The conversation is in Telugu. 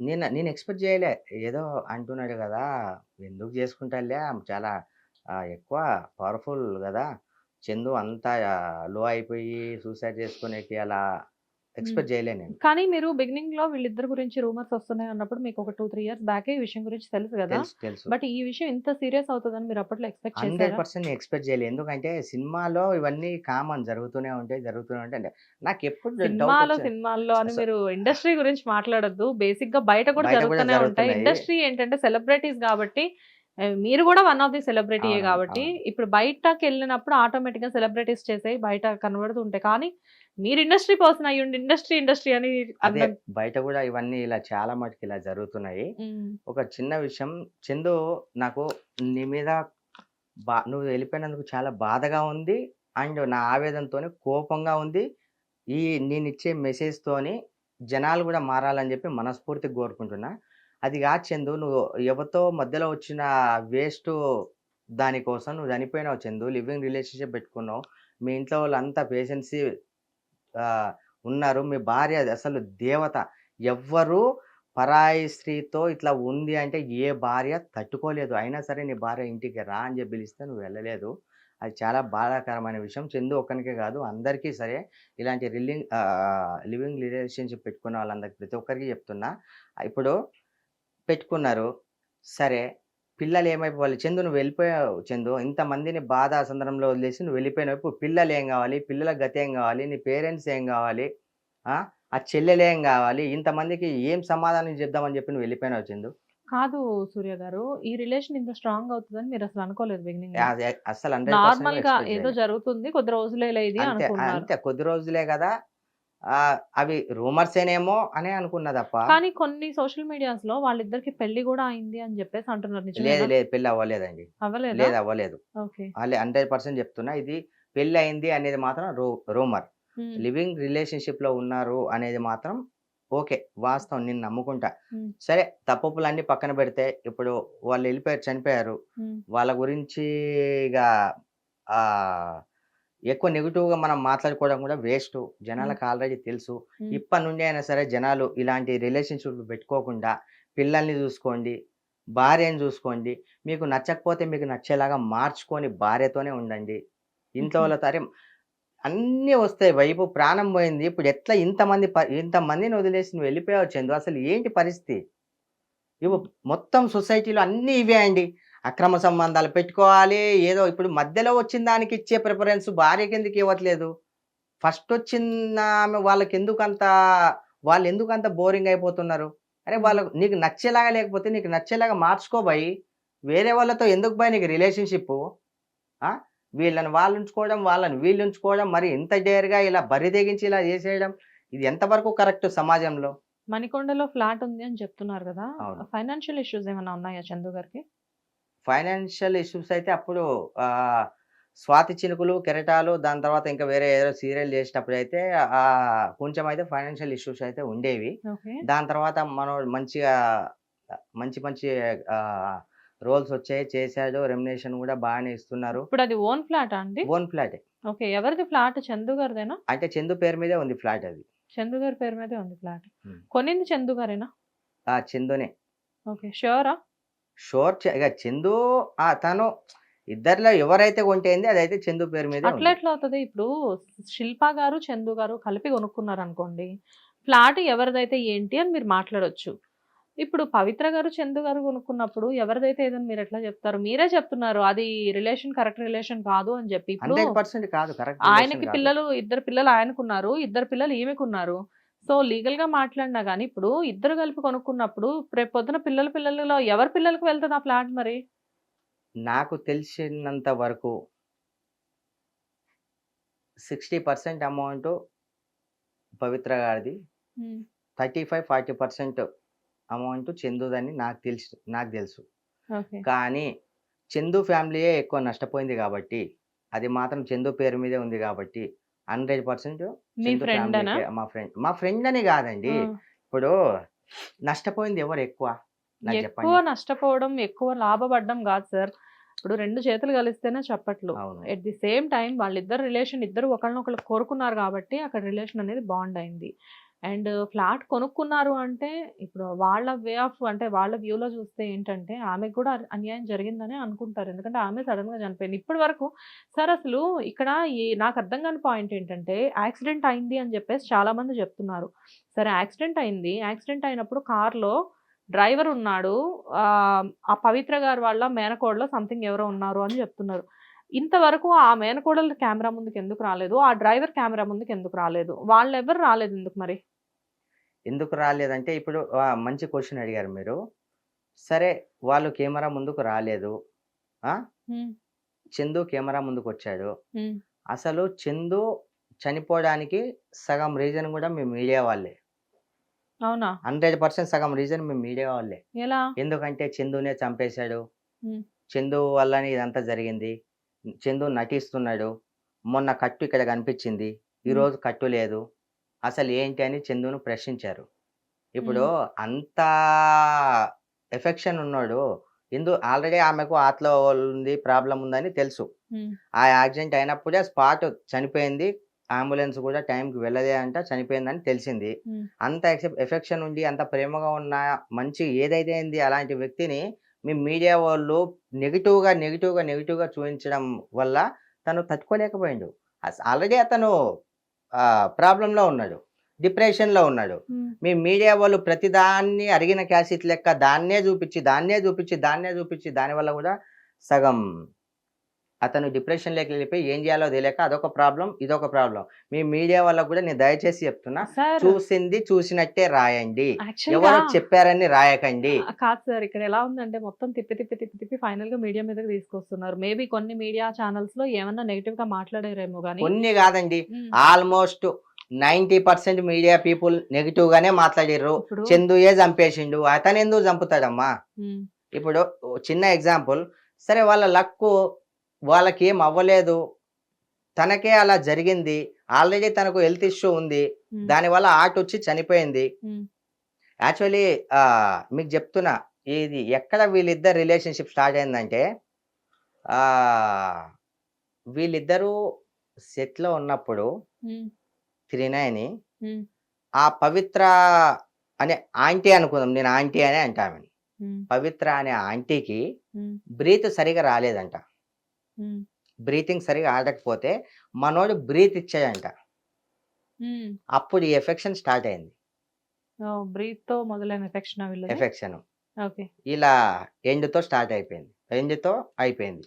నేను నేను ఎక్స్పెక్ట్ చేయలే. ఏదో అంటున్నాడు కదా ఎందుకు చేసుకుంటాలే చాలా ఎక్కువ పవర్ఫుల్ కదా. చందు అంతా లో అయిపోయి సూసైడ్ చేసుకునేకి అలా ఎక్స్పెక్ట్ చేయలే నేను. కానీ మీరు బిగినింగ్లో వీళ్ళిద్దరి గురించి రూమర్స్ వస్తున్నాయి అన్నప్పుడు మీకు ఒక టూ త్రీ ఇయర్స్ బ్యాక్ ఈ విషయం గురించి తెలుసు కదా. తెలుసు బట్ ఈ విషయం ఇంత సీరియస్ అవుతుందని మీరు అప్పట్లో ఎక్స్పెక్ట్ హండ్రెడ్ పర్సెంట్ ఎక్స్పెక్ట్ చేయలేదు ఎందుకంటే సినిమాలో ఇవన్నీ కామన్ జరుగుతూనే ఉంటాయి జరుగుతూనే ఉంటాయి అంటే నాకు ఎప్పుడు సినిమాలో. సినిమాల్లో అని మీరు ఇండస్ట్రీ గురించి మాట్లాడొద్దు. బేసిక్గా బయట కూడా జరుగుతూనే ఉంటాయి. ఇండస్ట్రీ ఏంటంటే సెలబ్రిటీస్ కాబట్టి మీరు కూడా వన్ ఆఫ్ ది సెలబ్రిటీయే కాబట్టి. ఇప్పుడు బయటకి వెళ్ళినప్పుడు ఆటోమేటిక్గా సెలబ్రిటీస్ చేసాయి బయట కనబడుతూ ఉంటాయి కానీ మీరు ఇండస్ట్రీ పర్సన్ అయ్యి ఇండస్ట్రీ ఇండస్ట్రీ అని అదే బయట కూడా ఇవన్నీ ఇలా చాలా మటుకు ఇలా జరుగుతున్నాయి. ఒక చిన్న విషయం చందు నాకు నీ మీద బా నువ్వు వెళ్ళిపోయినందుకు చాలా బాధగా ఉంది. అండ్ నా ఆవేదనతోని కోపంగా ఉంది. ఈ నేను ఇచ్చే మెసేజ్తోని జనాలు కూడా మారాలని చెప్పి మనస్ఫూర్తిగా కోరుకుంటున్నా. అది కాదు చందు. నువ్వు ఎవరితో మధ్యలో వచ్చిన వేస్ట్ దానికోసం నువ్వు చనిపోయినావు చందు. లివింగ్ రిలేషన్షిప్ పెట్టుకున్నావు. మీ ఇంట్లో వాళ్ళంతా పేషెన్సీ ఉన్నారు. మీ భార్య అది అసలు దేవత. ఎవ్వరు పరాయి స్త్రీతో ఇట్లా ఉంది అంటే ఏ భార్య తట్టుకోలేదు. అయినా సరే నీ భార్య ఇంటికి రా అని చెప్పి పిలిస్తే నువ్వు వెళ్ళలేదు. అది చాలా బాధాకరమైన విషయం. చందు ఒక్కనికే కాదు అందరికీ సరే ఇలాంటి రిలింగ్ లివింగ్ రిలేషన్షిప్ పెట్టుకున్న వాళ్ళందరికీ ప్రతి ఒక్కరికి చెప్తున్నా. ఇప్పుడు పెట్టుకున్నారు. సరే పిల్లలు ఏమైపోవాలి చందు నువ్వు వెళ్ళిపోయావు చందు. ఇంతమందిని బాధ సందర్భంలో వదిలేసి నువ్వు వెళ్ళిపోయినావు. ఇప్పుడు పిల్లలు ఏం కావాలి? పిల్లల గతి ఏం కావాలి? నీ పేరెంట్స్ ఏం కావాలి? ఆ? ఆ చెల్లెలు ఏం కావాలి? ఇంతమందికి ఏం సమాధానం చెప్దామని చెప్పి నువ్వు వెళ్ళిపోయినావు చందు? కాదు సూర్య గారు ఈ రిలేషన్ ఇంత స్ట్రాంగ్ అవుతుందని మీరు అసలు అనుకోలేదు బిగినింగ్ అసలు 100% నార్మల్గా ఏదో. జరుగుతుంది కొద్ది రోజులే ఇది అంతే కొద్ది రోజులే కదా. అవి రూమర్స్ ఏనేమో అనే అనుకున్నా తప్ప కానీ కొన్ని సోషల్ మీడియాస్లో వాళ్ళిద్దరికి పెళ్ళి కూడా అయింది అని చెప్పేసి అంటున్నారు. లేదు లేదు పెళ్ళి అవ్వలేదండి. అవ్వలేదా? లేదు అవ్వలేదు. హండ్రెడ్ పర్సెంట్ చెప్తున్నా ఇది పెళ్ళి అయింది అనేది మాత్రం రూ రూమర్. లివింగ్ రిలేషన్షిప్లో ఉన్నారు అనేది మాత్రం ఓకే వాస్తవం నేను నమ్ముకుంటా. సరే తప్పులన్నీ పక్కన పెడితే ఇప్పుడు వాళ్ళు వెళ్ళిపోయారు చనిపోయారు. వాళ్ళ గురించి ఇక ఆ, ఎక్కువ negative గా మనం మాట్లాడుకోవడం కూడా వేస్ట్. జనాలకు ఆల్రెడీ తెలుసు. ఇప్పటి నుండి అయినా సరే జనాలు ఇలాంటి రిలేషన్షిప్ పెట్టుకోకుండా పిల్లల్ని చూసుకోండి భార్యను చూసుకోండి మీకు నచ్చకపోతే మీకు నచ్చేలాగా మార్చుకొని భార్యతోనే ఉండండి. ఇంట్లో Okay. వాళ్ళ తరే అన్నీ వస్తాయి. వైపు ప్రాణం పోయింది. ఇప్పుడు ఎట్లా ఇంతమంది ప- ఇంతమందిని వదిలేసి నువ్వు వెళ్ళిపోయావు చందు? అసలు ఏంటి పరిస్థితి? ఇవి మొత్తం సొసైటీలో అన్నీ ఇవే అండి. అక్రమ సంబంధాలు పెట్టుకోవాలి. ఏదో ఇప్పుడు మధ్యలో వచ్చిన దానికి ఇచ్చే ప్రిఫరెన్స్ భార్యకి ఎందుకు ఇవ్వట్లేదు? ఫస్ట్ వచ్చిన ఆమె వాళ్ళకి ఎందుకు అంత వాళ్ళు ఎందుకు అంత బోరింగ్ అయిపోతున్నారు? అరే వాళ్ళకు నీకు నచ్చేలాగా లేకపోతే నీకు నచ్చేలాగా మార్చుకోబోయి వేరే వాళ్ళతో ఎందుకు పోయి నీకు రిలేషన్షిప్ వీళ్ళని వాళ్ళు ఉంచుకోవడం వాళ్ళని వీళ్ళు ఉంచుకోవడం మరి ఇంత డేర్గా ఇలా బరి తెగించి ఇలా చేసేయడం ఇది ఎంతవరకు కరెక్ట్ సమాజంలో? మణికొండలో ఫ్లాట్ ఉంది అని చెప్తున్నారు కదా. ఫైనాన్షియల్ ఇష్యూస్ ఏమైనా ఉన్నాయా చందు గారికి? ఫైనాన్షియల్ ఇష్యూస్ అయితే అప్పుడు స్వాతి చినుకులు కెరటాలు దాని తర్వాత ఇంకా వేరే ఏదో సీరియల్ చేసేటప్పుడు అయితే ఆ, కొంచెం అయితే ఫైనాన్షియల్ ఇష్యూస్ అయితే ఉండేవి. దాని తర్వాత మనం మంచిగా మంచి మంచి రోల్స్ వచ్చాయి. చేశాడు. రెమ్యునేషన్ కూడా బాగానే ఇస్తున్నారు. ఇప్పుడు అది ఓన్ ఫ్లాట్ అండి? Own flat. ఓకే. ఎవరిది ఫ్లాట్? చందు గారిదేనా? అంటే చందు పేరు మీదే ఉంది ఫ్లాట్ అది. చందు గారి పేరు మీదే ఉంది ఫ్లాట్. కొనింది చందు గారేనా? చందునే. ఓకే. షూరా? షోర్ ఇక చందు ఆ తను ఇద్దరిలో ఎవరైతే కొంటేంది అదైతే చందు పేరు మీదే అట్లా. ఎట్లా అవుతుంది? ఇప్పుడు శిల్ప గారు చందు గారు కలిపి కొనుక్కున్నారు అనుకోండి ఫ్లాట్ ఎవరిదైతే ఏంటి అని మీరు మాట్లాడొచ్చు. ఇప్పుడు పవిత్ర గారు చందు గారు కొనుక్కున్నప్పుడు ఎవరిదైతే ఏదని మీరు ఎట్లా చెప్తారు? మీరే చెప్తున్నారు అది రిలేషన్ కరెక్ట్ రిలేషన్ కాదు అని చెప్పి. ఆయనకి పిల్లలు ఇద్దరు పిల్లలు ఆయనకున్నారు ఇద్దరు పిల్లలు ఈమెకున్నారు. సో లీగల్గా మాట్లాడినా కానీ ఇప్పుడు ఇద్దరు కలిపి కొనుక్కున్నప్పుడు రేపు పొద్దున పిల్లల పిల్లలలో ఎవరి పిల్లలకు వెళ్తుంది ఆ ఫ్లాట్ మరి? నాకు తెలిసినంత వరకు సిక్స్టీ పర్సెంట్ అమౌంట్ పవిత్ర గారిది. Thirty five forty percent amount చందుదని నాకు తెలుసు నాకు తెలుసు. కానీ చందు ఫ్యామిలీయే ఎక్కువ నష్టపోయింది కాబట్టి అది మాత్రం చందు పేరు మీదే ఉంది కాబట్టి హండ్రెడ్ పర్సెంట్ మీ ఫ్రెండ్ మా ఫ్రెండ్ అని కాదండి. ఇప్పుడు నష్టపోయింది ఎవరు ఎక్కువ? ఎక్కువ నష్టపోవడం ఎక్కువ లాభపడడం కాదు సార్. ఇప్పుడు రెండు చేతులు కలిస్తేనే చప్పట్లు. ఎట్ ది సేమ్ టైం వాళ్ళిద్దరు రిలేషన్ ఇద్దరు ఒకరినొకరు కోరుకున్నారు కాబట్టి అక్కడ రిలేషన్ అనేది బాండ్ అయింది. అండ్ ఫ్లాట్ కొనుక్కున్నారు అంటే ఇప్పుడు వాళ్ళ వే ఆఫ్ అంటే వాళ్ళ వ్యూలో చూస్తే ఏంటంటే ఆమెకు కూడా అన్యాయం జరిగిందని అనుకుంటారు. ఎందుకంటే ఆమె సడన్గా చనిపోయింది. ఇప్పటి వరకు సార్ అసలు ఇక్కడ ఈ నాకు అర్థం కాని పాయింట్ ఏంటంటే యాక్సిడెంట్ అయింది అని చెప్పేసి చాలామంది చెప్తున్నారు. సరే యాక్సిడెంట్ అయింది. యాక్సిడెంట్ అయినప్పుడు కార్లో డ్రైవర్ ఉన్నాడు. ఆ ఆ పవిత్ర గారు వాళ్ళ మేనకోడలో సంథింగ్ ఎవరో ఉన్నారు అని చెప్తున్నారు. ఇంతవరకు ఆ మేనకోడలు కెమెరా ముందుకు ఎందుకు రాలేదు? ఆ డ్రైవర్ కెమెరా ముందుకు ఎందుకు రాలేదు? వాళ్ళు ఎవరు రాలేదు ఎందుకు మరి? ఎందుకు రాలేదంటే ఇప్పుడు మంచి క్వశ్చన్ అడిగారు మీరు. సరే వాళ్ళు కెమెరా ముందుకు రాలేదు. చందు కెమెరా ముందుకు వచ్చాడు అసలు చందు చనిపోవడానికి సగం రీజన్ కూడా మీ మీడియా వాళ్ళే. అవునా? హండ్రెడ్ పర్సెంట్ సగం రీజన్ మీ మీడియా వాళ్ళే. ఎలా? ఎందుకంటే చందునే చంపేశాడు. చందు వల్లనే ఇదంతా జరిగింది. చందు నటిస్తున్నాడు. మొన్న కట్టు ఇక్కడ కనిపించింది. ఈ హ్మ్. రోజు కట్టు లేదు. అసలు ఏంటి అని చందును ప్రశ్నించారు. ఇప్పుడు అంత ఎఫెక్షన్ ఉన్నాడు ఎందు ఆల్రెడీ ఆమెకు ఆత్లో ఉంది ప్రాబ్లం ఉందని తెలుసు. ఆ యాక్సిడెంట్ అయినప్పుడే స్పాట్ చనిపోయింది అంబులెన్స్ కూడా టైంకి వెళ్ళదే అంట చనిపోయిందని తెలిసింది. అంత ఎఫెక్షన్ ఉండి అంత ప్రేమగా ఉన్న మంచి ఏదైతే అయింది అలాంటి వ్యక్తిని మీ మీడియా వాళ్ళు నెగిటివ్గా నెగిటివ్గా నెగిటివ్గా చూపించడం వల్ల తను తట్టుకోలేకపోయిండు. ఆల్రెడీ అతను ప్రాబ్లంలో ఉన్నాడు డిప్రెషన్లో ఉన్నాడు. మీ మీడియా వాళ్ళు ప్రతిదాన్ని అరిగిన క్యాసెట్ లెక్క దాన్నే చూపించి దాన్నే చూపించి దాన్నే చూపించి దానివల్ల కూడా సగం అతను డిప్రెషన్లోకి వెళ్ళిపోయి ఏం చేయాలో తెలియక అదొక ప్రాబ్లం ఇదొక ప్రాబ్లం మీ మీడియా వాళ్ళకు కూడా నేను దయచేసి చెప్తున్నా చూసింది చూసినట్టే రాయండి. ఎవరు చెప్పారని రాయకండి. కాదు సార్ ఇక్కడ ఎలా ఉందంటే మొత్తం తిప్పి తిప్పి తిప్పి తిప్పి ఫైనల్గా మీడియా మీదకి తీసుకొస్తున్నారు. మేబీ కొన్ని మీడియా ఛానల్స్లో ఏమన్నా నెగిటివ్గా మాట్లాడారేమో కానీ కొన్ని కాదండి. Almost ninety percent media people negative గానే మాట్లాడిర్రు. చందుయే చంపేసిండు. అతను ఎందుకు చంపుతాడమ్మా ఇప్పుడు చిన్న ఎగ్జాంపుల్ సరే వాళ్ళ లక్కు వాళ్ళకి ఏం అవ్వలేదు తనకే అలా జరిగింది. ఆల్రెడీ తనకు హెల్త్ ఇష్యూ ఉంది. దానివల్ల ఆట వచ్చి చనిపోయింది. యాక్చువల్లీ మీకు చెప్తున్నా ఇది ఎక్కడ వీళ్ళిద్దరు రిలేషన్షిప్ స్టార్ట్ అయిందంటే వీళ్ళిద్దరూ సెట్లో ఉన్నప్పుడు త్రినయని ఆ పవిత్ర అనే ఆంటీ అనుకుందాం. నేను ఆంటీ అనే అంటామని. పవిత్ర అనే ఆంటీకి బ్రీత్ సరిగా రాలేదంట. బ్రీతింగ్ సరిగా ఆడకపోతే మనోడు బ్రీత్ ఇచ్చాడంట ఉమ్. అప్పుడు ఈ ఎఫెక్షన్ స్టార్ట్ అయింది. బ్రీత్తో మొదలైన ఎఫెక్షన్ ఎఫెక్షన్. ఓకే. ఇలా ఎండ్తో స్టార్ట్ అయిపోయింది. ఎండ్తో అయిపోయింది.